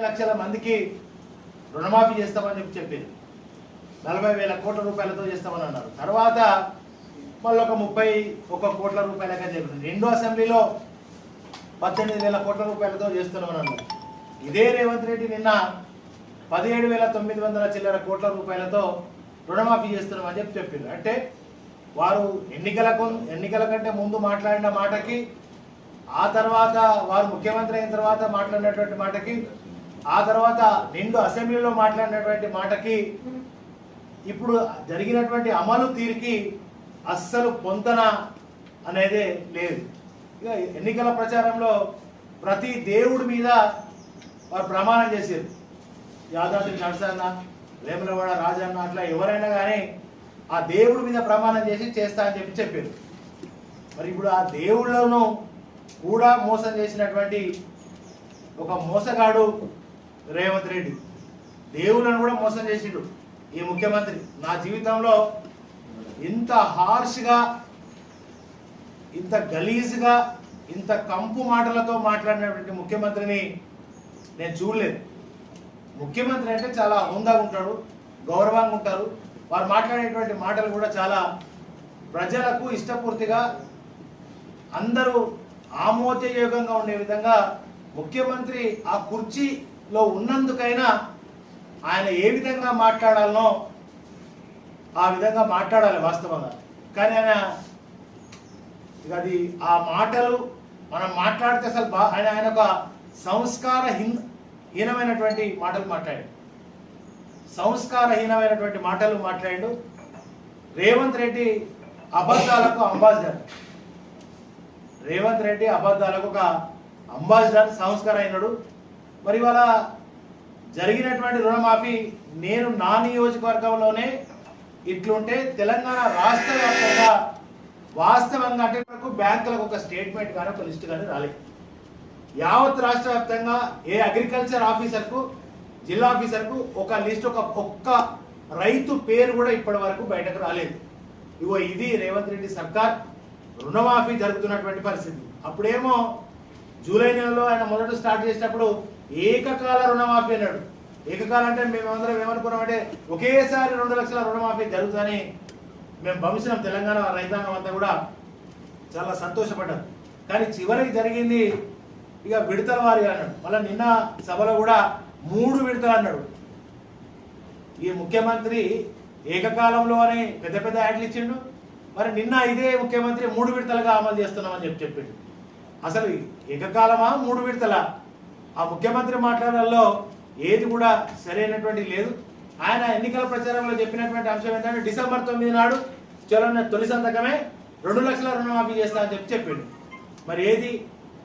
లక్షల మందికి రుణమాఫీ చేస్తామని చెప్పి చెప్పింది. నలభై వేల కోట్ల రూపాయలతో చేస్తామని అన్నారు. తర్వాత మళ్ళీ ఒక ముప్పై ఒక కోట్ల రూపాయలగా చెప్పింది రెండో అసెంబ్లీలో పద్దెనిమిది వేల కోట్ల రూపాయలతో చేస్తున్నామని అన్నారు. ఇదే రేవంత్ రెడ్డి నిన్న పదిహేడు వేల తొమ్మిది వందల చిల్లర కోట్ల రూపాయలతో రుణమాఫీ చేస్తున్నామని చెప్పి చెప్పింది. అంటే వారు ఎన్నికలకు ఎన్నికల కంటే ముందు మాట్లాడిన మాటకి ఆ తర్వాత వారు ముఖ్యమంత్రి అయిన తర్వాత మాట్లాడినటువంటి మాటకి ఆ తర్వాత రెండు అసెంబ్లీలో మాట్లాడినటువంటి మాటకి ఇప్పుడు జరిగినటువంటి అమలు తీరుకి అస్సలు పొంతన అనేది లేదు. ఇక ఎన్నికల ప్రచారంలో ప్రతి దేవుడి మీద వారు ప్రమాణం చేశారు. యాదాద్రి నరసన్న వేములవాడ రాజన్న అట్లా ఎవరైనా కానీ ఆ దేవుడి మీద ప్రమాణం చేసి చేస్తా అని చెప్పి చెప్పారు. మరి ఇప్పుడు ఆ దేవుళ్ళను కూడా మోసం చేసినటువంటి ఒక మోసగాడు రేవంత్ రెడ్డి. దేవుళ్ళను కూడా మోసం చేసిండు ఈ ముఖ్యమంత్రి. నా జీవితంలో ఇంత హార్ష్గా ఇంత గలీజ్గా ఇంత కంపు మాటలతో మాట్లాడినటువంటి ముఖ్యమంత్రిని నేను చూడలేదు. ముఖ్యమంత్రి అంటే చాలా హుందాగా ఉంటాడు గౌరవంగా ఉంటారు. వారు మాట్లాడేటువంటి మాటలు కూడా చాలా ప్రజలకు ఇష్టపూర్తిగా అందరూ ఆమోదయోగంగా ఉండే విధంగా ముఖ్యమంత్రి ఆ కుర్చీ లో ఉన్నందుకైనా ఆయన ఏ విధంగా మాట్లాడాలనో ఆ విధంగా మాట్లాడాలి వాస్తవంగా. కానీ ఆయన ఇక అది ఆ మాటలు మనం మాట్లాడితే అసలు బా ఆయన ఆయన ఒక సంస్కార హీనమైనటువంటి మాటలు మాట్లాడాడు. సంస్కారహీనమైనటువంటి మాటలు మాట్లాడాడు. రేవంత్ రెడ్డి అబద్ధాలకు అంబాసిడర్. రేవంత్ రెడ్డి అబద్ధాలకు ఒక అంబాసిడర్ సంస్కారహీనుడు. మరి ఇవాళ జరిగినటువంటి రుణమాఫీ నేను నా నియోజకవర్గంలోనే ఇట్లుంటే తెలంగాణ రాష్ట్ర వ్యాప్తంగా వాస్తవంగా అంటే మనకు బ్యాంకులకు ఒక స్టేట్మెంట్ కానీ ఒక లిస్ట్ కానీ రాలేదు. యావత్ రాష్ట్ర వ్యాప్తంగా ఏ అగ్రికల్చర్ ఆఫీసర్కు జిల్లా ఆఫీసర్కు ఒక లిస్ట్ ఒక ఒక్క రైతు పేరు కూడా ఇప్పటి వరకు బయటకు రాలేదు. ఇగో ఇది రేవంత్ రెడ్డి సర్కార్ రుణమాఫీ జరుగుతున్నటువంటి పరిస్థితి. అప్పుడేమో జూలై నెలలో ఆయన మొదట స్టార్ట్ చేసినప్పుడు ఏకకాల రుణమాఫీ అన్నాడు. ఏకకాలం అంటే మేమందరం ఏమనుకున్నామంటే ఒకేసారి రెండు లక్షల రుణమాఫీ జరుగుతుందని మేము భవిష్యం తెలంగాణ రైతాంగం అంతా కూడా చాలా సంతోషపడ్డారు. కానీ చివరికి జరిగింది ఇక విడతల వారి అన్నాడు. మళ్ళీ నిన్న సభలో కూడా మూడు విడతలు అన్నాడు. ఈ ముఖ్యమంత్రి ఏకకాలంలోనే పెద్ద పెద్ద యాడ్లు ఇచ్చిండు. మరి నిన్న ఇదే ముఖ్యమంత్రి మూడు విడతలుగా అమలు చేస్తున్నామని చెప్పి చెప్పిండు. అసలు ఏకకాలమా మూడు విడతలా? ఆ ముఖ్యమంత్రి మాట్లాడాలలో ఏది కూడా సరైనటువంటి లేదు. ఆయన ఎన్నికల ప్రచారంలో చెప్పినటువంటి అంశం ఏంటంటే డిసెంబర్ తొమ్మిది నాడు చలన తొలి సంతకమే రెండు లక్షల రుణమాఫీ చేస్తా అని చెప్పి చెప్పిండు. మరి ఏది?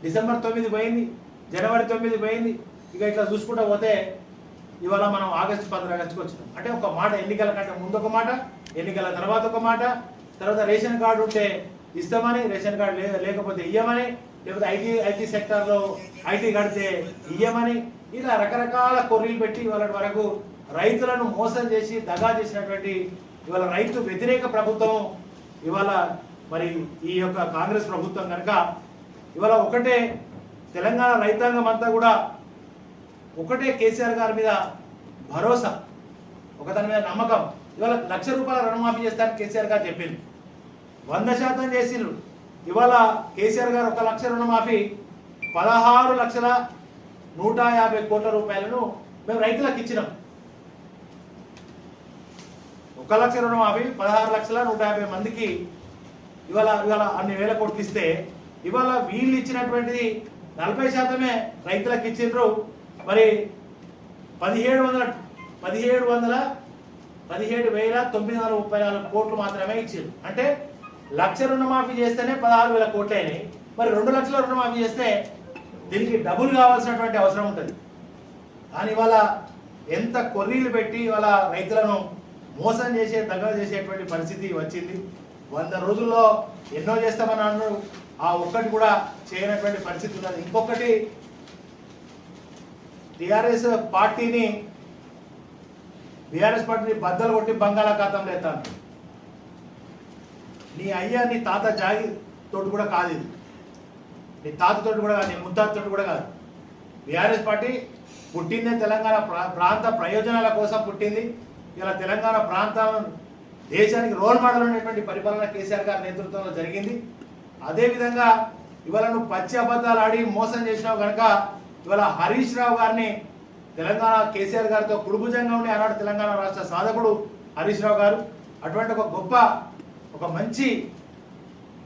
డిసెంబర్ తొమ్మిది పోయింది జనవరి తొమ్మిది పోయింది. ఇక ఇట్లా చూసుకుంటూ పోతే ఇవాళ మనం ఆగస్టు పది ఆగస్టుకి వచ్చినాం. అంటే ఒక మాట ఎన్నికల కంటే ముందు ఒక మాట ఎన్నికల తర్వాత ఒక మాట తర్వాత రేషన్ కార్డు ఉంటే ఇస్తామని రేషన్ కార్డు లేకపోతే ఇయ్యమని లేకపోతే ఐటీ ఐటీ సెక్టార్లో ఐటీ కడితే ఇయ్యమని ఇలా రకరకాల కొర్రీలు పెట్టి ఇవాళ వరకు రైతులను మోసం చేసి దగా చేసినటువంటి ఇవాళ రైతు వ్యతిరేక ప్రభుత్వం ఇవాళ మరి ఈ యొక్క కాంగ్రెస్ ప్రభుత్వం కనుక ఇవాళ ఒకటే తెలంగాణ రైతాంగం అంతా కూడా ఒకటే కేసీఆర్ గారి మీద భరోసా ఒక దాని మీద నమ్మకం. ఇవాళ లక్ష రూపాయల రుణమాఫీ చేస్తారని కేసీఆర్ గారు చెప్పింది వంద శాతం చేసిండ్రు. ఇవాళ కేసీఆర్ గారు ఒక లక్ష రుణమాఫీ పదహారు లక్షల నూట యాభై కోట్ల రూపాయలను మేము రైతులకు ఇచ్చినాం. ఒక లక్ష రుణమాఫీ పదహారు లక్షల నూట యాభై మందికి ఇవాళ ఇవాళ అన్ని వేల కోట్లు ఇస్తే ఇవాళ వీళ్ళు ఇచ్చినటువంటిది నలభై శాతమే రైతులకు ఇచ్చిండ్రు. మరి పదిహేడు వందల పదిహేడు వందల పదిహేడు వేల తొమ్మిది వందల ముప్పై నాలుగు కోట్లు మాత్రమే ఇచ్చారు అంటే లక్ష రుణమాఫీ చేస్తేనే పదహారు వేల కోట్లు అయినాయి మరి రెండు లక్షల రుణమాఫీ చేస్తే దీనికి డబుల్ కావాల్సినటువంటి అవసరం ఉంటుంది. కానీ ఇవాళ ఎంత కొర్రీలు పెట్టి ఇవాళ రైతులను మోసం చేసే దగ్గర చేసేటువంటి పరిస్థితి వచ్చింది. వంద రోజుల్లో ఎన్నో చేస్తామని అన్నారు. ఆ ఒక్కటి కూడా చేయనటువంటి పరిస్థితి ఉన్నది. ఇంకొకటి టిఆర్ఎస్ పార్టీని బీఆర్ఎస్ పార్టీని బద్దలు కొట్టి బంగాళాఖాతంలో ఎత్తాను నీ అయ్యా నీ తాత జాగి తోటి కూడా కాదు ఇది. నీ తాతతోటి కూడా కాదు నీ ముత్తాతతోటి కూడా కాదు. బీఆర్ఎస్ పార్టీ పుట్టిందే తెలంగాణ ప్రా- ప్రాంత ప్రయోజనాల కోసం పుట్టింది. ఇలా తెలంగాణ ప్రాంతం దేశానికి రోల్ మోడల్ ఉన్నటువంటి పరిపాలన కేసీఆర్ గారి నేతృత్వంలో జరిగింది. అదేవిధంగా ఇవాళ నువ్వు పచ్చి అబద్ధాలు ఆడి మోసం చేసినావు కనుక ఇవాళ హరీష్ రావు గారిని తెలంగాణ కేసీఆర్ గారితో కుడుభుజంగా ఉండి ఆనాడు తెలంగాణ రాష్ట్ర సాధకుడు హరీష్ రావు గారు. అటువంటి ఒక గొప్ప ఒక మంచి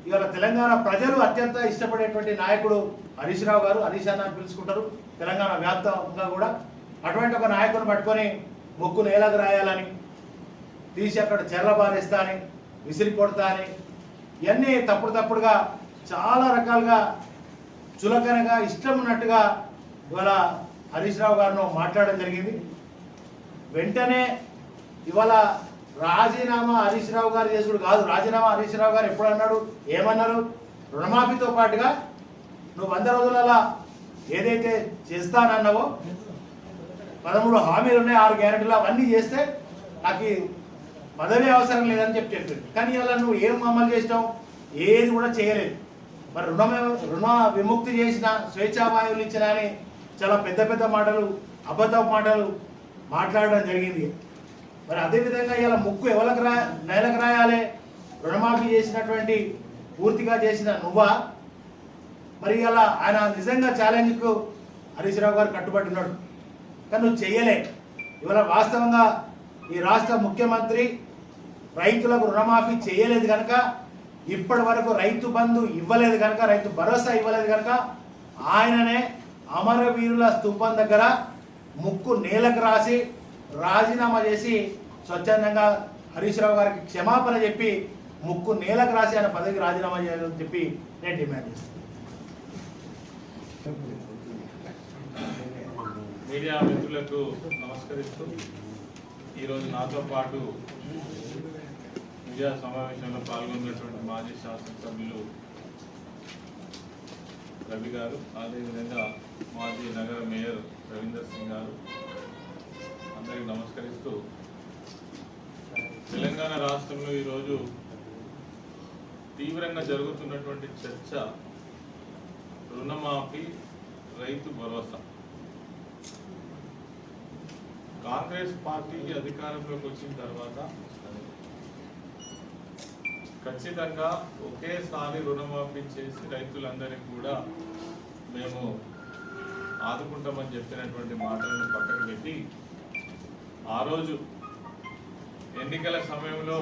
ఇవాళ తెలంగాణ ప్రజలు అత్యంత ఇష్టపడేటువంటి నాయకుడు హరీష్ రావు గారు హరీష్ అన్న అని పిలుచుకుంటారు. తెలంగాణ వ్యాప్తంగా కూడా అటువంటి ఒక నాయకుని పట్టుకొని మొక్కు నేలకు రాయాలని తీసి అక్కడ చెర్ల అని విసిరి కొడతా అని ఇవన్నీ తప్పుడు తప్పుడుగా చాలా రకాలుగా చులకనగా ఇష్టం ఉన్నట్టుగా ఇవాళ హరీష్ రావు గారిను మాట్లాడడం జరిగింది. వెంటనే ఇవాళ రాజీనామా హరీష్ రావు గారు చేసుడు కాదు. రాజీనామా హరీష్ రావు గారు ఎప్పుడు అన్నాడు? ఏమన్నారు? రుణమాఫీతో పాటుగా నువ్వు వంద రోజులలో ఏదైతే చేస్తానన్నావో పదమూడు హామీలు ఉన్నాయి ఆరు గ్యారెంటీలు అవన్నీ చేస్తే నాకు పదవి అవసరం లేదని చెప్పి చెప్పింది కానీ ఇలా నువ్వు ఏం అమలు చేసినావు? ఏది కూడా చేయలేదు. మరి రుణ రుణ విముక్తి చేసిన స్వేచ్ఛావాయువులు ఇచ్చిన అని చాలా పెద్ద పెద్ద మాటలు అబద్ధ మాటలు మాట్లాడడం జరిగింది. మరి అదేవిధంగా ఇలా ముక్కు ఎవరికి రా నేలకు రాయాలి? రుణమాఫీ చేసినటువంటి పూర్తిగా చేసిన నువ్వా? మరి ఇలా ఆయన నిజంగా ఛాలెంజ్కు హరీష్ రావు గారు కట్టుబడి ఉన్నాడు. కానీ నువ్వు చేయలే. ఇవాళ వాస్తవంగా ఈ రాష్ట్ర ముఖ్యమంత్రి రైతులకు రుణమాఫీ చేయలేదు కనుక ఇప్పటి వరకు రైతు బంధు ఇవ్వలేదు కనుక రైతు భరోసా ఇవ్వలేదు కనుక ఆయననే అమరవీరుల స్తూపం దగ్గర ముక్కు నేలకు రాసి రాజీనామా చేసి స్వచ్ఛందంగా హరీష్ రావు గారికి క్షమాపణ చెప్పి ముక్కు నేలకు రాసి ఆయన పదవికి రాజీనామా చేయాలని చెప్పి నేను డిమాండ్ చేస్తాను. మీడియా మిత్రులకు నమస్కరిస్తూ ఈరోజు నాతో పాటు మీడియా సమావేశంలో పాల్గొన్నటువంటి మాజీ శాసనసభ్యులు రవి గారు అదేవిధంగా మాజీ నగర మేయర్ రవీందర్ సింగ్ గారు అందరికీ నమస్కరిస్తూ తెలంగాణ రాష్ట్రంలో ఈరోజు తీవ్రంగా జరుగుతున్నటువంటి చర్చ రుణమాఫీ రైతు భరోసా. కాంగ్రెస్ పార్టీకి అధికారంలోకి వచ్చిన తర్వాత ఖచ్చితంగా ఒకేసారి రుణమాఫీ చేసి రైతులందరికీ కూడా మేము ఆదుకుంటామని చెప్పినటువంటి మాటలను పక్కన పెట్టి ఆ రోజు ఎన్నికల సమయంలో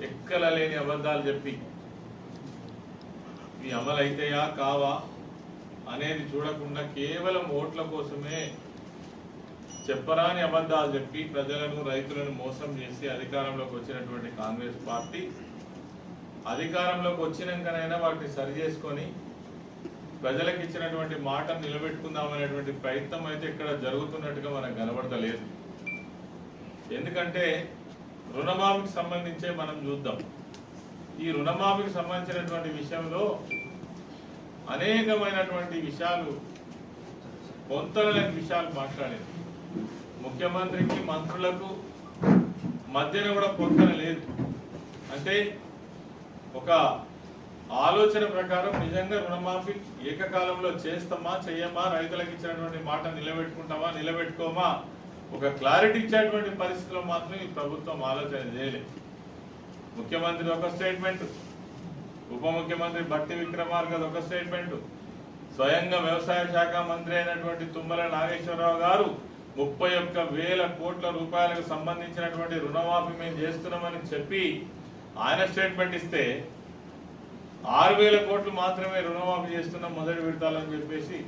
ఎక్కల లేని అబద్ధాలు చెప్పి ఈ అమలైతయా కావా? అనేది చూడకుండా కేవలం ఓట్ల కోసమే చెప్పరాని అబద్ధాలు చెప్పి ప్రజలను రైతులను మోసం చేసి అధికారంలోకి వచ్చినటువంటి కాంగ్రెస్ పార్టీ అధికారంలోకి వచ్చినాకనైనా వాటిని సరి చేసుకొని ప్రజలకు ఇచ్చినటువంటి మాటను నిలబెట్టుకుందామనేటువంటి ప్రయత్నం అయితే ఇక్కడ జరుగుతున్నట్టుగా మనకు కనబడతలేదు. ఎందుకంటే రుణమాఫీకి సంబంధించే మనం చూద్దాం. ఈ రుణమాఫీకి సంబంధించినటువంటి విషయంలో అనేకమైనటువంటి విషయాలు పొంతనలేని విషయాలు మాట్లాడేది. ముఖ్యమంత్రికి మంత్రులకు మధ్యన కూడా పొంతన లేదు. అంటే ఒక ఆలోచన ప్రకారం నిజంగా రుణమాఫీ ఏకకాలంలో చేస్తామా చేయమా రైతులకు ఇచ్చినటువంటి మాట నిలబెట్టుకుంటామా నిలబెట్టుకోమా ఒక క్లారిటీ ఇచ్చేటువంటి పరిస్థితిలో మాత్రం ఈ ప్రభుత్వం ఆలోచన చేయలేదు. ముఖ్యమంత్రి ఒక స్టేట్మెంట్ ఉప ముఖ్యమంత్రి భట్టి విక్రమార్క ఒక స్టేట్మెంట్ స్వయంగా వ్యవసాయ శాఖ మంత్రి అయినటువంటి తుమ్మల నాగేశ్వరరావు గారు ముప్పై ఒక్క వేల కోట్ల రూపాయలకు సంబంధించినటువంటి రుణమాఫీ మేము చేస్తున్నామని చెప్పి ఆయన స్టేట్మెంట్ ఇస్తే ఆరు వేల కోట్లు మాత్రమే రుణమాఫీ చేస్తున్నాం మొదటి విడతాలని చెప్పేసి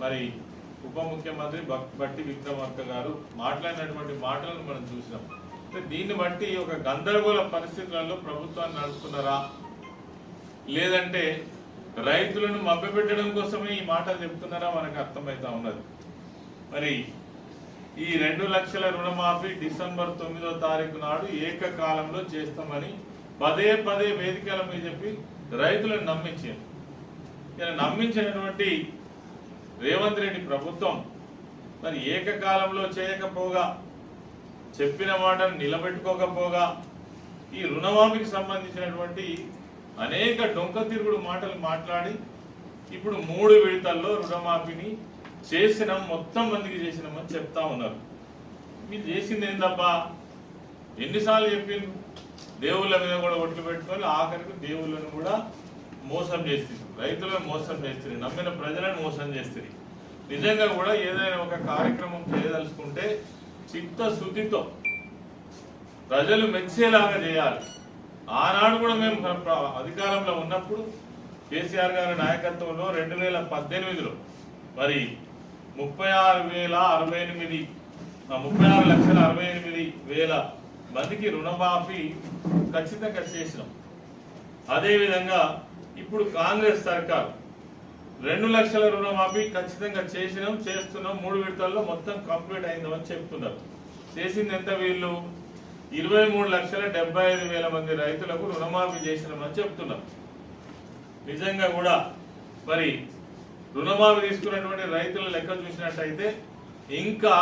మరి ఉప ముఖ్యమంత్రి బక్- బట్టి విక్రమార్క గారు మాట్లాడినటువంటి మాటలను మనం చూసినాం. అంటే దీన్ని బట్టి ఒక గందరగోళ పరిస్థితులలో ప్రభుత్వాన్ని నడుపుతున్నారా? లేదంటే రైతులను మభ్యపెట్టడం కోసమే ఈ మాటలు చెప్తున్నారా? మనకు అర్థమవుతా ఉన్నది. మరి ఈ రెండు లక్షల రుణమాఫీ డిసెంబర్ తొమ్మిదో తారీఖు నాడు ఏకకాలంలో చేస్తామని పదే పదే వేదికల మీద చెప్పి రైతులను నమ్మించారు. ఇలా నమ్మించినటువంటి రేవంత్ రెడ్డి ప్రభుత్వం మరి ఏకకాలంలో చేయకపోగా చెప్పిన మాటను నిలబెట్టుకోకపోగా ఈ రుణమాఫీకి సంబంధించినటువంటి అనేక డొంక తిరుగుడు మాటలు మాట్లాడి ఇప్పుడు మూడు విడతల్లో రుణమాఫీని చేసినాం మొత్తం మందికి చేసినామని చెప్తా ఉన్నారు. మీరు చేసింది ఏందబ్బా? ఎన్నిసార్లు చెప్పింది దేవుళ్ళ మీద కూడా ఒట్లు పెట్టుకొని ఆఖరికి దేవుళ్ళను కూడా మోసం చేసింది రైతులను మోసం చేస్తుంది నమ్మిన ప్రజలను మోసం చేస్తుంది నిజంగా కూడా ఏదైనా ఒక కార్యక్రమం చేయదలుచుకుంటే చిత్తశుద్ధితో ప్రజలు మెచ్చేలాగా చేయాలి. ఆనాడు కూడా మేము అధికారంలో ఉన్నప్పుడు కేసీఆర్ గారి నాయకత్వంలో రెండు వేల పద్దెనిమిదిలో మరి ముప్పై ఆరు వేల అరవై ఎనిమిది ముప్పై ఆరు లక్షల అరవై ఎనిమిది వేల మందికి రుణమాఫీ ఖచ్చితంగా చేసినాం. అదేవిధంగా ఇప్పుడు కాంగ్రెస్ సర్కార్. రెండు లక్షల రుణమాఫీ ఖచ్చితంగా చేసినాం చేస్తున్నాం మూడు విడతల్లో మొత్తం కంప్లీట్ అయిందని చెప్తున్నారు. చేసింది ఎంత వీళ్ళు? ఇరవై మూడు లక్షల డెబ్బై ఐదు వేల మంది రైతులకు రుణమాఫీ చేసినామని చెప్తున్నారు. నిజంగా కూడా మరి రుణమాఫీ తీసుకున్నటువంటి రైతుల లెక్క చూసినట్టయితే ఇంకా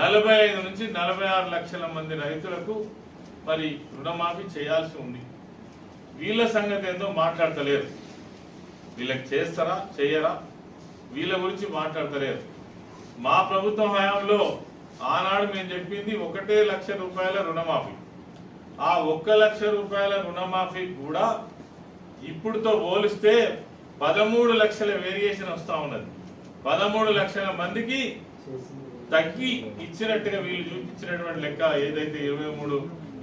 నలభై ఐదు నుంచి నలభై ఆరు లక్షల మంది రైతులకు మరి రుణమాఫీ చేయాల్సి ఉంది. వీళ్ళ సంగతి ఏందో మాట్లాడతలేరు. వీళ్ళకి చేస్తారా చేయరా వీళ్ళ గురించి మాట్లాడతలేరు. మా ప్రభుత్వ హయాంలో ఆనాడు మేము చెప్పింది ఒకటే లక్ష రూపాయల రుణమాఫీ. ఆ ఒక్క లక్ష రూపాయల రుణమాఫీ కూడా ఇప్పుడుతో పోలిస్తే పదమూడు లక్షల వేరియేషన్ వస్తా ఉన్నది. పదమూడు లక్షల మందికి తగ్గి ఇచ్చినట్టుగా వీళ్ళు చూపించినటువంటి లెక్క ఏదైతే ఇరవై మూడు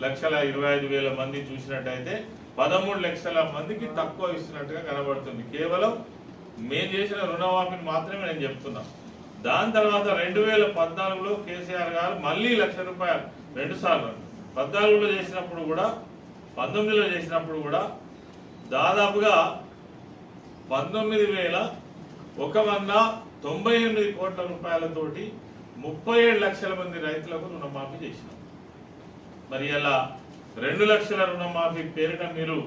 లక్షల ఇరవై ఐదు వేల మంది చూసినట్టయితే పదమూడు లక్షల మందికి తక్కువ ఇస్తున్నట్టుగా కనబడుతుంది. కేవలం మేము చేసిన రుణమాఫీని మాత్రమే నేను చెప్తున్నా. దాని తర్వాత రెండు వేల పద్నాలుగులో కేసీఆర్ గారు మళ్ళీ లక్ష రూపాయలు రెండు సార్లు. పద్నాలుగులో చేసినప్పుడు కూడా పంతొమ్మిదిలో చేసినప్పుడు కూడా దాదాపుగా పంతొమ్మిది వేల ఒక వంద తొంభై ఎనిమిది కోట్ల రూపాయలతోటి ముప్పై ఏడు లక్షల మంది రైతులకు రుణమాఫీ చేసినాం. మరి అలా రెండు లక్షల రుణమాఫీ పేరిట మీరు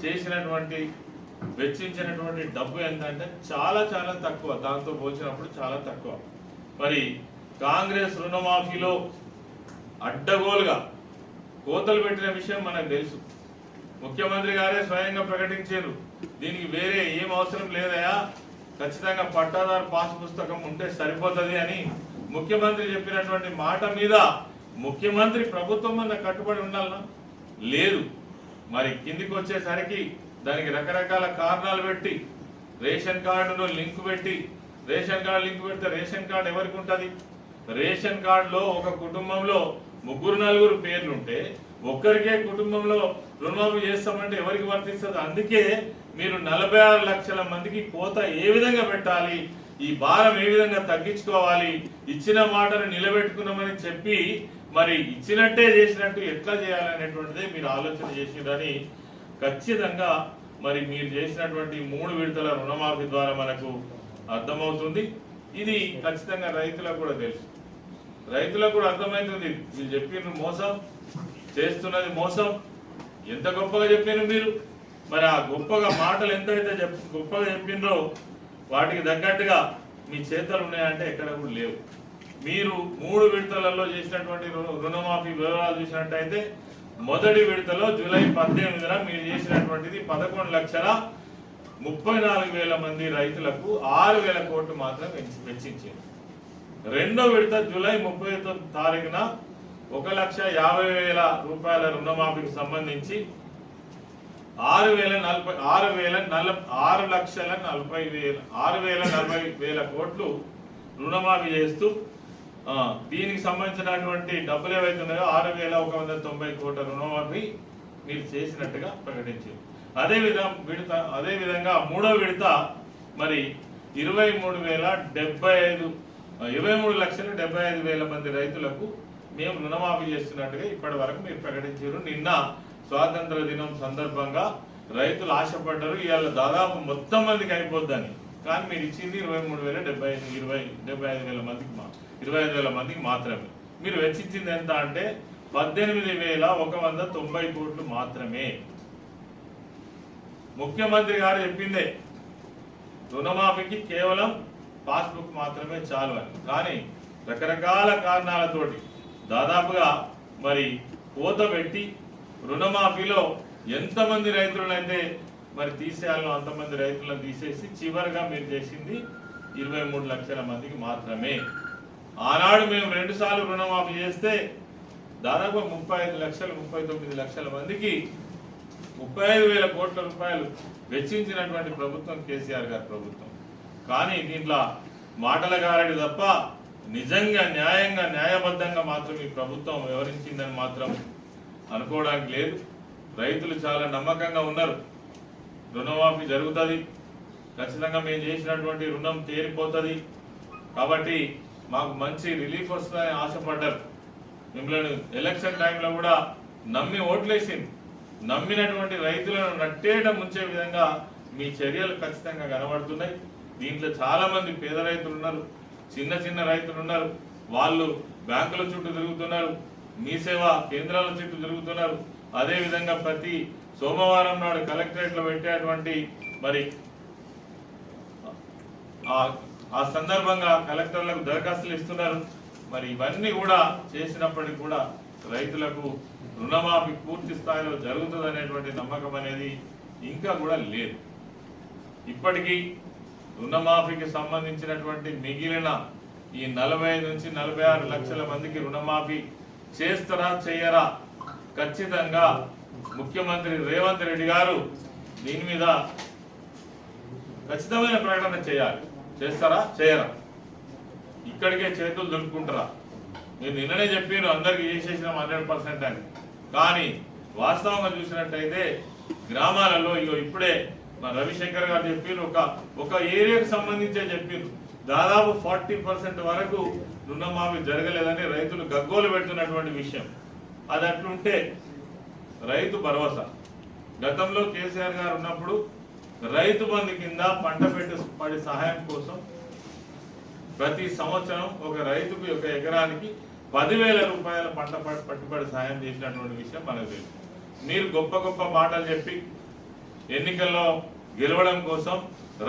చేసినటువంటి వెచ్చించినటువంటి డబ్బు ఏంటంటే చాలా చాలా తక్కువ. దాంతో పోల్చినప్పుడు చాలా తక్కువ. మరి కాంగ్రెస్ రుణమాఫీలో అడ్డగోలుగా కోతలు పెట్టిన విషయం మనకు తెలుసు. ముఖ్యమంత్రి గారే స్వయంగా ప్రకటించారు. దీనికి వేరే ఏం అవసరం లేదయా? ఖచ్చితంగా పట్టాదారు పాస్ పుస్తకం ఉంటే సరిపోతుంది అని ముఖ్యమంత్రి చెప్పినటువంటి మాట మీద ముఖ్యమంత్రి ప్రభుత్వం అన్న కట్టుబడి ఉండాలనా? లేదు. మరి కిందికి వచ్చేసరికి దానికి రకరకాల కారణాలు పెట్టి రేషన్ కార్డులో లింక్ పెట్టి రేషన్ కార్డు లింక్ పెడితే రేషన్ కార్డు ఎవరికి ఉంటుంది? రేషన్ కార్డులో ఒక కుటుంబంలో ముగ్గురు నలుగురు పేర్లు ఉంటే ఒక్కరికే కుటుంబంలో రుణమాఫీ చేస్తామంటే ఎవరికి వర్తిస్తుంది? అందుకే మీరు నలభై ఆరు లక్షల మందికి కోత ఏ విధంగా పెట్టాలి? ఈ భారం ఏ విధంగా తగ్గించుకోవాలి? ఇచ్చిన మాటను నిలబెట్టుకున్నామని చెప్పి మరి ఇచ్చినట్టే చేసినట్టు ఎట్లా చేయాలనేటువంటిదే మీరు ఆలోచన చేసిందని ఖచ్చితంగా మరి మీరు చేసినటువంటి మూడు విడతల రుణమాఫీ ద్వారా మనకు అర్థమవుతుంది. ఇది ఖచ్చితంగా రైతులకు కూడా తెలుసు. రైతులకు కూడా అర్థమవుతుంది. మీరు చెప్పిన మోసం చేస్తున్నది మోసం. ఎంత గొప్పగా చెప్పారు మీరు? మరి ఆ గొప్పగా మాటలు ఎంతైతే చెప్ గొప్పగా చెప్పిండ్రో వాటికి తగ్గట్టుగా మీ చేతలు ఉన్నాయంటే ఎక్కడ కూడా లేవు. మీరు మూడు విడతలలో చేసినటువంటి రు- రుణమాఫీ వివరాలు చూసినట్టయితే మొదటి విడతలో జూలై పద్దెనిమిదిన మీరు చేసినటువంటిది పదకొండు లక్షల ముప్పై నాలుగు వేల మంది రైతులకు ఆరు వేల కోట్లు మాత్రం వెచ్చించింది రెండో విడత జూలై ముప్పై తారీఖున ఒక లక్ష యాభై వేల రూపాయల రుణమాఫీకి సంబంధించి ఆరు వేల నలభై ఆరు వేల నల ఆరు లక్షల నలభై వేల ఆరు వేల నలభై వేల కోట్లు రుణమాఫీ చేస్తూ దీనికి సంబంధించినటువంటి డబ్బులు ఏవైతే ఉన్నాయో ఆరు వేల ఒక వంద తొంభై కోట్ల రుణమాఫీ మీరు చేసినట్టుగా ప్రకటించారు. అదే విధంగా విడత అదే విధంగా మూడో విడత మరి ఇరవై మూడు వేల డెబ్బై ఐదు ఇరవై మూడు లక్షల డెబ్బై ఐదు వేల మంది రైతులకు మేము రుణమాఫీ చేస్తున్నట్టుగా ఇప్పటి వరకు మీరు ప్రకటించారు. నిన్న స్వాతంత్ర దినం సందర్భంగా రైతులు ఆశపడ్డారు ఇవాళ దాదాపు మొత్తం మందికి అయిపోద్దని. కానీ మీరు ఇచ్చింది ఇరవై మూడు వేల డెబ్బై ఐదు ఇరవై డెబ్బై ఐదు వేల మందికి మా ఇరవై ఐదు వేల మందికి మాత్రమే. మీరు వెచ్చించింది ఎంత అంటే పద్దెనిమిది వేల ఒక వంద తొంభై కోట్లు మాత్రమే. ముఖ్యమంత్రి గారు చెప్పిందే రుణమాఫీకి కేవలం పాస్బుక్ మాత్రమే చాలు అని. కానీ రకరకాల కారణాలతోటి దాదాపుగా మరి కోత పెట్టి రుణమాఫీలో ఎంతమంది రైతులనైతే మరి తీసేయాలో అంతమంది రైతులను తీసేసి చివరిగా మీరు చేసింది ఇరవై మూడు లక్షల మందికి మాత్రమే. ఆనాడు మేము రెండు సార్లు రుణమాఫీ చేస్తే దాదాపు ముప్పై ఐదు లక్షలు ముప్పై తొమ్మిది లక్షల మందికి ముప్పై ఐదు వేల కోట్ల రూపాయలు వెచ్చించినటువంటి ప్రభుత్వం కేసీఆర్ గారి ప్రభుత్వం. కానీ దీంట్లో మాటల గారడి తప్ప నిజంగా న్యాయంగా న్యాయబద్ధంగా మాత్రం ఈ ప్రభుత్వం వివరించిందని మాత్రం అనుకోవడానికి లేదు. రైతులు చాలా నమ్మకంగా ఉన్నారు. రుణమాఫీ జరుగుతుంది. ఖచ్చితంగా మేము చేసినటువంటి రుణం తేరిపోతుంది. కాబట్టి మాకు మంచి రిలీఫ్ వస్తుందని ఆశపడ్డారు. మిమ్మల్ని ఎలక్షన్ టైంలో కూడా నమ్మి ఓట్లేసింది. నమ్మినటువంటి రైతులను నట్టేట ముంచే విధంగా మీ చర్యలు ఖచ్చితంగా కనబడుతున్నాయి. దీంట్లో చాలా మంది పేద రైతులు ఉన్నారు చిన్న చిన్న రైతులు ఉన్నారు. వాళ్ళు బ్యాంకుల చుట్టూ తిరుగుతున్నారు మీ సేవ కేంద్రాల చుట్టూ తిరుగుతున్నారు. అదేవిధంగా ప్రతి సోమవారం నాడు కలెక్టరేట్లో పెట్టేటువంటి మరి ఆ- ఆ సందర్భంగా కలెక్టర్లకు దరఖాస్తులు ఇస్తున్నారు. మరి ఇవన్నీ కూడా చేసినప్పటికీ కూడా రైతులకు రుణమాఫీ పూర్తి స్థాయిలో జరుగుతుంది అనేటువంటి నమ్మకం అనేది ఇంకా కూడా లేదు. ఇప్పటికీ రుణమాఫీకి సంబంధించినటువంటి మిగిలిన ఈ నలభై నుంచి నలభై ఆరు లక్షల మందికి రుణమాఫీ చేస్తారా చేయరా? ఖచ్చితంగా ముఖ్యమంత్రి రేవంత్ రెడ్డి గారు దీని మీద ఖచ్చితమైన ప్రకటన చేయాలి. చేస్తారా? చేయరా? ఇక్కడికే చేతులు దొరుకుంటారా నేను నిన్ననే చెప్పాను అందరికి చేసేసిన హండ్రెడ్ పర్సెంట్ అని. కానీ వాస్తవంగా చూసినట్టయితే గ్రామాలలో ఇగో ఇప్పుడే మా రవిశంకర్ గారు చెప్పారు ఒక ఒక ఏరియాకు సంబంధించే చెప్పారు దాదాపు ఫార్టీ పర్సెంట్ వరకు రుణమాఫీ జరగలేదని రైతులు గగ్గోలు పెడుతున్నటువంటి విషయం. అది అట్లుంటే రైతు భరోసా. గతంలో కేసీఆర్ గారు ఉన్నప్పుడు రైతు బంధు కింద పంట పెట్టుబడి సహాయం కోసం ప్రతి సంవత్సరం ఒక రైతుకు ఒక ఎకరానికి పదివేల రూపాయల పంట పెట్టుబడి సహాయం చేసినటువంటి విషయం మనకు తెలుసు. మీరు గొప్ప గొప్ప మాటలు చెప్పి ఎన్నికల్లో గెలవడం కోసం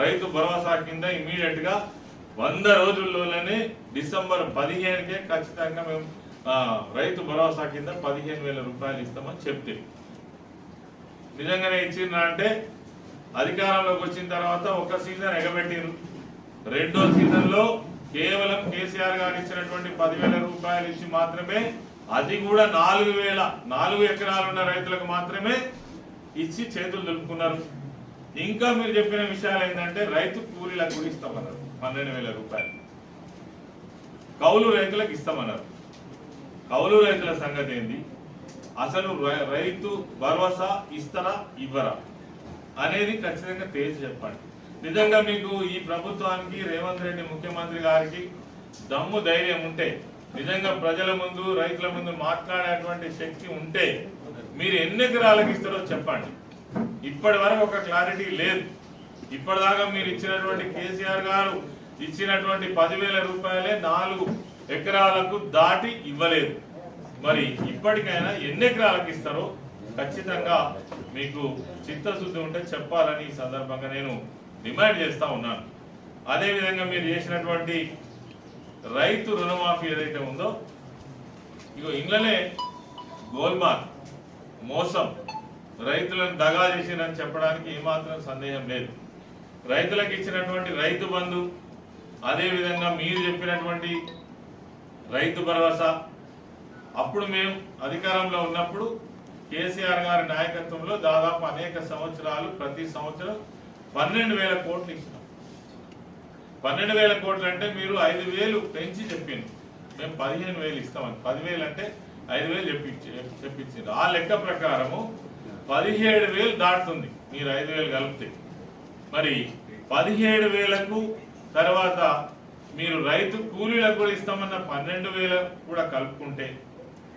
రైతు భరోసా కింద ఇమీడియట్గా వంద రోజుల్లోనే డిసెంబర్ పదిహేనుకే ఖచ్చితంగా మేము రైతు భరోసా కింద పదిహేను వేల రూపాయలు ఇస్తామని చెప్తే. నిజంగానే ఇచ్చిండ్రా అంటే అధికారంలోకి వచ్చిన తర్వాత ఒక సీజన్ ఎగబెట్టిరు. రెండో సీజన్లో కేవలం కేసీఆర్ గారు ఇచ్చినటువంటి పదివేల రూపాయలు ఇచ్చి మాత్రమే అది కూడా నాలుగు వేల నాలుగు ఎకరాలు ఉన్న రైతులకు మాత్రమే ఇచ్చి చేతులు దులుపుకున్నారు. ఇంకా మీరు చెప్పిన విషయాలు ఏంటంటే రైతు కూలీలకు కూడా ఇస్తామన్నారు. పన్నెండు వేల రూపాయలు. కౌలు రైతులకు ఇస్తామన్నారు. కౌలు రైతుల సంగతి ఏంది? అసలు రై- రైతు భరోసా ఇస్తారా ఇవ్వరా? అనేది ఖచ్చితంగా తేల్చి చెప్పండి. నిజంగా మీకు ఈ ప్రభుత్వానికి రేవంత్ రెడ్డి ముఖ్యమంత్రి గారికి దమ్ము ధైర్యం ఉంటే నిజంగా ప్రజల ముందు రైతుల ముందు మాట్లాడేటువంటి శక్తి ఉంటే మీరు ఎన్ని ఎకరాలకు ఇస్తారో చెప్పండి. ఇప్పటి వరకు ఒక క్లారిటీ లేదు. ఇప్పటిదాకా మీరు ఇచ్చినటువంటి కేసీఆర్ గారు ఇచ్చినటువంటి పదివేల రూపాయలే నాలుగు ఎకరాలకు దాటి ఇవ్వలేదు. మరి ఇప్పటికైనా ఎన్ని ఎకరాలకు ఇస్తారో ఖచ్చితంగా మీకు చిత్తశుద్ధి ఉంటే చెప్పాలని ఈ సందర్భంగా నేను డిమాండ్ చేస్తా ఉన్నాను. అదేవిధంగా మీరు చేసినటువంటి రైతు రుణమాఫీ ఏదైతే ఉందో ఇగో ఇంట్లోనే గోల్మాల్ మోసం రైతులను దగా చేసిందని చెప్పడానికి ఏమాత్రం సందేహం లేదు. రైతులకు ఇచ్చినటువంటి రైతు బంధు అదేవిధంగా మీరు చెప్పినటువంటి రైతు భరోసా. అప్పుడు మేము అధికారంలో ఉన్నప్పుడు కేసీఆర్ గారి నాయకత్వంలో దాదాపు అనేక సంవత్సరాలు ప్రతి సంవత్సరం పన్నెండు వేల కోట్లు ఇచ్చినాం. పన్నెండు వేల కోట్లు అంటే మీరు ఐదు వేలు పెంచి చెప్పింది మేము పదిహేను వేలు ఇస్తామని. పదివేలు అంటే ఐదు వేలు చెప్పించి చెప్పించింది ఆ లెక్క ప్రకారము పదిహేడు వేలు దాటుతుంది. మీరు ఐదు వేలు కలిపితే. మరి పదిహేడు వేలకు తర్వాత మీరు రైతు కూలీలకు కూడా ఇస్తామన్న పన్నెండు వేల కూడా కలుపుకుంటే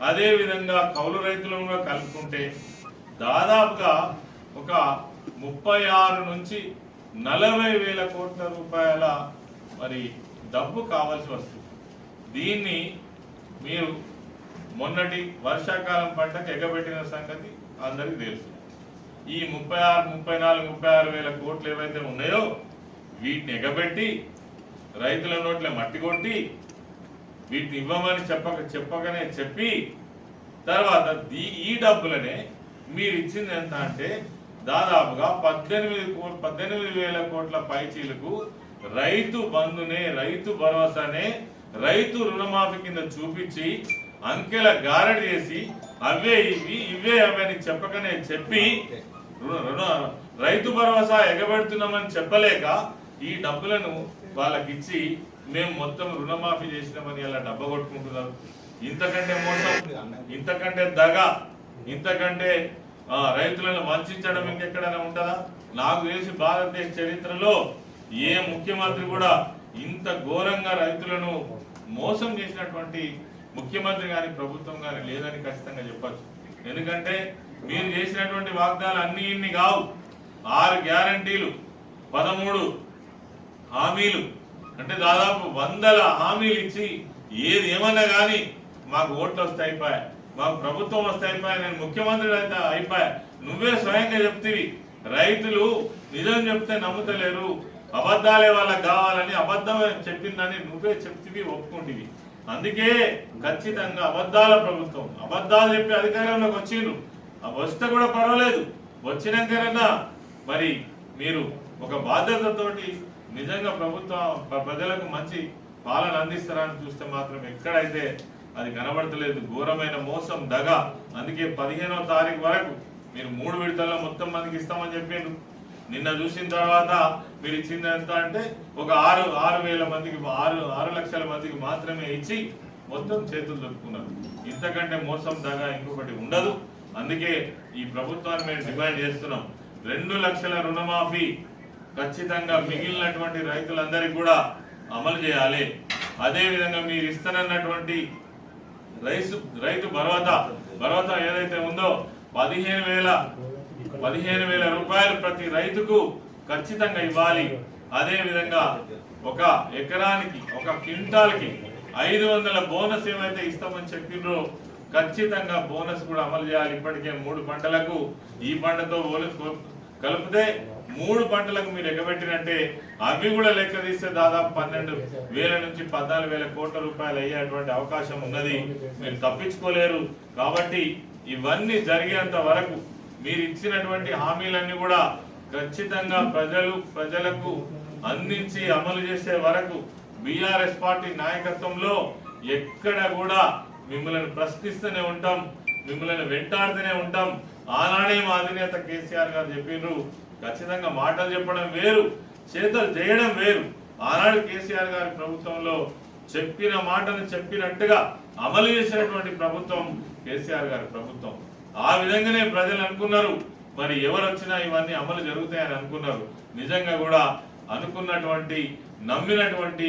అదే విధంగా కౌలు రైతులను కూడా కలుపుకుంటే దాదాపుగా ఒక ముప్పై ఆరు నుంచి నలభై వేల కోట్ల రూపాయల మరి డబ్బు కావాల్సి వస్తుంది. దీన్ని మీరు మొన్నటి వర్షాకాలం పంటకు ఎగబెట్టిన సంగతి అందరికీ తెలుసు. ఈ ముప్పై ఆరు ముప్పై నాలుగు ముప్పై ఆరు వేల కోట్లు ఏవైతే ఉన్నాయో వీటిని ఎగబెట్టి రైతుల నోట్ల మట్టి కొట్టి వీటిని ఇవ్వమని చెప్పక చెప్పకనే చెప్పి తర్వాత ఈ డబ్బులనే మీరు ఇచ్చింది ఎంత అంటే దాదాపుగా పద్దెనిమిది పద్దెనిమిది వేల కోట్ల పైచీలకు రైతు బంధునే రైతు భరోసానే రైతు రుణమాఫీ కింద చూపించి అంకెల గారడి చేసి అవే ఇవి ఇవే అవని చెప్పకనే చెప్పి రైతు భరోసా ఎగబెడుతున్నామని చెప్పలేక ఈ డబ్బులను వాళ్ళకి ఇచ్చి మేము మొత్తం రుణమాఫీ చేసినామని అలా డబ్బ కొట్టుకుంటున్నారు. ఇంతకంటే మోసం ఇంతకంటే దగ ఇంతకంటే ఆ, రైతులను వంచడం ఇంకెక్కడైనా ఉంటుందా? నాకు తెలిసి భారతదేశ చరిత్రలో ఏ ముఖ్యమంత్రి కూడా ఇంత ఘోరంగా రైతులను మోసం చేసినటువంటి ముఖ్యమంత్రి కానీ ప్రభుత్వం కానీ లేదని ఖచ్చితంగా చెప్పచ్చు. ఎందుకంటే మీరు చేసినటువంటి వాగ్దానాలు అన్ని ఇన్ని కావు. ఆరు గ్యారంటీలు పదమూడు హామీలు. అంటే దాదాపు వందల హామీలు ఇచ్చి ఏది ఏమన్నా కానీ మాకు ఓట్లు వస్తే అయిపోయా మాకు ప్రభుత్వం వస్తే అయిపోయా నేను ముఖ్యమంత్రి అయితే అయిపోయా. నువ్వే స్వయంగా చెప్తివి. రైతులు నిజం చెప్తే నమ్ముతలేరు. అబద్ధాలే వాళ్ళకి కావాలని అబద్ధం చెప్పిందని నువ్వే చెప్తివి ఒప్పుకుంటివి. అందుకే ఖచ్చితంగా అబద్ధాల ప్రభుత్వం. అబద్ధాలు చెప్పి అధికారంలోకి వచ్చిండ్రు. వస్తే కూడా పర్వాలేదు. వచ్చినాకైనా మరి మీరు ఒక బాధ్యతతోటి నిజంగా ప్రభుత్వం ప్ర- ప్రజలకు మంచి పాలన అందిస్తారని చూస్తే మాత్రం ఎక్కడైతే అది కనబడతలేదు ఘోరమైన మోసం దగ అందుకే పదిహేనవ తారీఖు వరకు మీరు మూడు విడతల్లో మొత్తం మందికి ఇస్తామని చెప్పిండ్రు. నిన్న చూసిన తర్వాత మీరు ఇచ్చింది ఎంత అంటే ఒక ఆరు ఆరు వేల మందికి ఆరు ఆరు లక్షల మందికి మాత్రమే ఇచ్చి మొత్తం చేతులు దొరుకుతున్నారు. ఇంతకంటే మోసం దాగా ఇంకొకటి ఉండదు. అందుకే ఈ ప్రభుత్వాన్ని మేము డిమాండ్ చేస్తున్నాం. రెండు లక్షల రుణమాఫీ ఖచ్చితంగా మిగిలినటువంటి రైతులందరికీ కూడా అమలు చేయాలి. అదేవిధంగా మీరు ఇస్తానన్నటువంటి రైతు రైతు భరోసా భరోసా ఏదైతే ఉందో పదిహేను వేల పదిహేను వేల రూపాయలు ప్రతి రైతుకు ఖచ్చితంగా ఇవ్వాలి. అదేవిధంగా ఒక ఎకరానికి ఒక క్వింటాల్కి ఐదు వందల బోనస్ ఏమైతే ఇస్తామని చెప్పిండ్రో ఖచ్చితంగా బోనస్ కూడా అమలు చేయాలి. ఇప్పటికే మూడు పంటలకు ఈ పంటతో పోలి- కలిపితే మూడు పంటలకు మీరు ఎగబెట్టినంటే అవి కూడా లెక్క తీస్తే దాదాపు పన్నెండు వేల నుంచి పద్నాలుగు వేల కోట్ల రూపాయలు అయ్యేటువంటి అవకాశం ఉన్నది. మీరు తప్పించుకోలేరు. కాబట్టి ఇవన్నీ జరిగేంత వరకు మీరు ఇచ్చినటువంటి హామీలన్నీ కూడా ఖచ్చితంగా ప్రజలు ప్రజలకు అందించి అమలు చేసే వరకు బీఆర్ఎస్ పార్టీ నాయకత్వంలో ఎక్కడ కూడా మిమ్మల్ని ప్రశ్నిస్తూనే ఉంటాం మిమ్మల్ని వెంటాడుతూనే ఉంటాం. ఆనాడే మా అధినేత కేసీఆర్ గారు చెప్పిండ్రు ఖచ్చితంగా మాటలు చెప్పడం వేరు చేతలు చేయడం వేరు. ఆనాడు కేసీఆర్ గారి ప్రభుత్వంలో చెప్పిన మాటను చెప్పినట్టుగా అమలు చేసినటువంటి ప్రభుత్వం కేసీఆర్ గారి ప్రభుత్వం. ఆ విధంగానే ప్రజలు అనుకున్నారు. మరి ఎవరు వచ్చినా ఇవన్నీ అమలు జరుగుతాయని అనుకున్నారు. నిజంగా కూడా అనుకున్నటువంటి నమ్మినటువంటి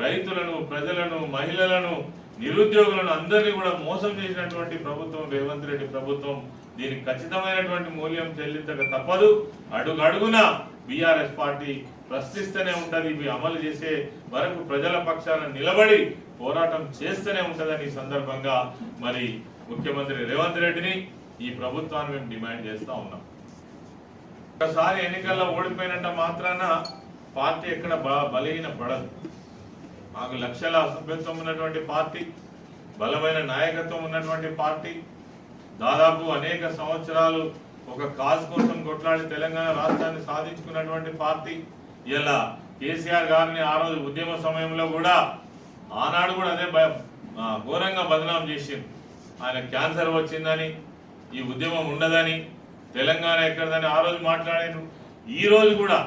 రైతులను ప్రజలను మహిళలను నిరుద్యోగులను అందరినీ కూడా మోసం చేసినటువంటి ప్రభుత్వం రేవంత్ రెడ్డి ప్రభుత్వం దీనికి ఖచ్చితమైనటువంటి మూల్యం చెల్లించక తప్పదు. అడుగు అడుగున బీఆర్ఎస్ పార్టీ ప్రశ్నిస్తూనే ఉంటది ఇవి అమలు చేసే వరకు ప్రజల పక్షాన నిలబడి పోరాటం చేస్తూనే ఉంటదని ఈ సందర్భంగా మరి ముఖ్యమంత్రి రేవంత్ రెడ్డిని ఈ ప్రభుత్వాన్ని మేము డిమాండ్ చేస్తా ఉన్నాం. ఒకసారి ఎన్నికల్లో ఓడిపోయినంత మాత్రాన పార్టీ ఎక్కడ బలహీన పడదు మాకు లక్షల సభ్యత్వం ఉన్నటువంటి పార్టీ బలమైన నాయకత్వం ఉన్నటువంటి పార్టీ. దాదాపు అనేక సంవత్సరాలు ఒక కాజ్ కోసం కొట్లాడి తెలంగాణ రాష్ట్రాన్ని సాధించుకున్నటువంటి పార్టీ. ఇలా కేసీఆర్ గారిని ఆ రోజు ఉద్యమ సమయంలో కూడా ఆనాడు కూడా అదే ఘోరంగా బదనాం చేసింది ఆయన క్యాన్సర్ వచ్చిందని ఈ ఉద్యమం ఉండదని తెలంగాణ ఎక్కడదని ఆ రోజు మాట్లాడారు ఈ రోజు కూడా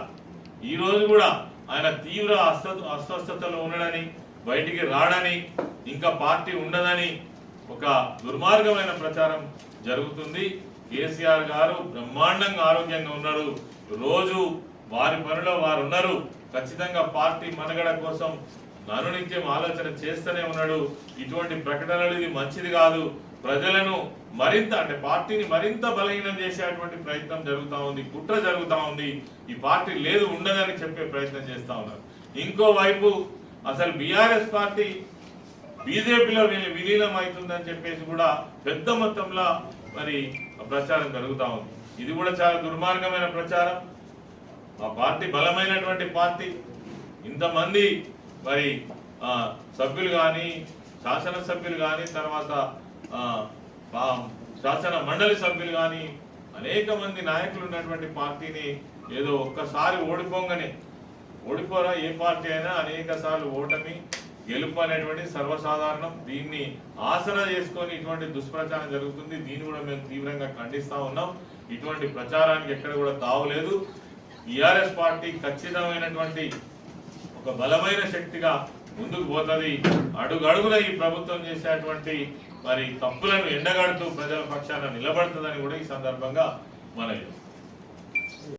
ఈ రోజు కూడా ఆయన తీవ్ర అస్వ అస్వస్థతలో ఉండడని బయటికి రాడని ఇంకా పార్టీ ఉండదని ఒక దుర్మార్గమైన ప్రచారం జరుగుతుంది. కేసీఆర్ గారు బ్రహ్మాండంగా ఆరోగ్యంగా ఉన్నారు రోజు వారి పనిలో వారు ఉన్నారు ఖచ్చితంగా పార్టీ మనుగడ కోసం అనునిత్యం ఆలోచన చేస్తూనే ఉన్నాడు. ఇటువంటి ప్రకటనలు ఇది మంచిది కాదు. ప్రజలను మరింత అంటే పార్టీని మరింత బలహీనం చేసేటువంటి ప్రయత్నం జరుగుతా ఉంది కుట్ర జరుగుతా ఉంది. ఈ పార్టీ లేదు ఉండదని చెప్పే ప్రయత్నం చేస్తూ ఉన్నారు. ఇంకోవైపు అసలు బీఆర్ఎస్ పార్టీ బీజేపీలో విలీనం అవుతుందని చెప్పేసి కూడా పెద్ద మొత్తంలో మరి ప్రచారం జరుగుతా ఉంది. ఇది కూడా చాలా దుర్మార్గమైన ప్రచారం. ఆ పార్టీ బలమైనటువంటి పార్టీ. ఇంతమంది మరి ఆ, సభ్యులు కానీ శాసనసభ్యులు కానీ తర్వాత శాసన మండలి సభ్యులు కానీ అనేక మంది నాయకులు ఉన్నటువంటి పార్టీని ఏదో ఒక్కసారి ఓడిపోగానే. ఓడిపోరా ఏ పార్టీ అయినా అనేక సార్లు ఓటమి గెలుపు అనేటువంటి సర్వసాధారణం. దీన్ని ఆసన చేసుకొని ఇటువంటి దుష్ప్రచారం జరుగుతుంది. దీన్ని కూడా మేము తీవ్రంగా ఖండిస్తా ఉన్నాం. ఇటువంటి ప్రచారానికి ఎక్కడ కూడా తావులేదు టిఆర్ఎస్ పార్టీ ఖచ్చితమైనటువంటి ఒక బలమైన శక్తిగా ముందుకు పోతుంది. అడుగడుగున ఈ ప్రభుత్వం చేసేటువంటి మరి తప్పులను ఎండగాడుతూ ప్రజల పక్షాన నిలబడుతుందని కూడా ఈ సందర్భంగా మనవి